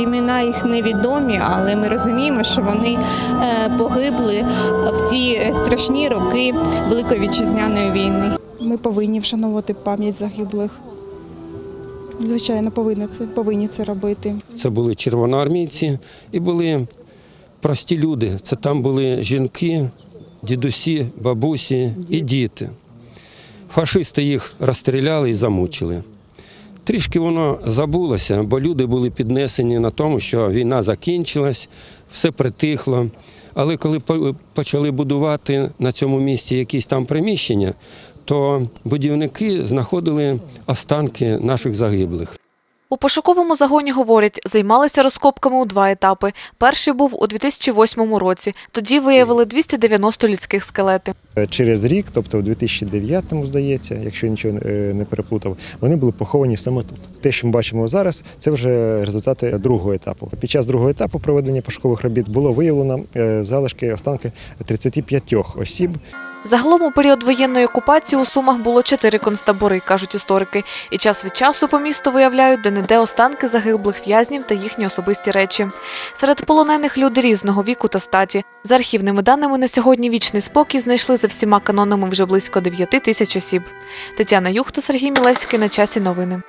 Імена їх невідомі, але ми розуміємо, що вони е, погибли в ті страшні роки Великої вітчизняної війни. Ми повинні вшановувати пам'ять загиблих. Звичайно, повинні це, повинні це робити. Це були червоноармійці і були прості люди. Це там були жінки, дідусі, бабусі і діти. Фашисти їх розстріляли і замучили. Трішки воно забулося, бо люди були піднесені на тому, що війна закінчилась, все притихло. Але коли почали будувати на цьому місці якісь там приміщення, то будівники знаходили останки наших загиблих. У пошуковому загоні говорять, займалися розкопками у два етапи. Перший був у 2008 році. Тоді виявили 290 людських скелетів. Через рік, тобто в 2009-му, здається, якщо нічого е, не переплутав, вони були поховані саме тут. Те, що ми бачимо зараз, це вже результати другого етапу. Під час другого етапу проведення пошукових робіт було виявлено е, залишки останки 35 осіб. Загалом у період воєнної окупації у Сумах було чотири концтабори, кажуть історики. І час від часу по місту виявляють де-не-де останки загиблих в'язнів та їхні особисті речі. Серед полонених люди різного віку та статі. За архівними даними на сьогодні вічний спокій знайшли за всіма канонами вже близько 9 тисяч осіб. Тетяна Юхта, Сергій Мілевський на часі новини.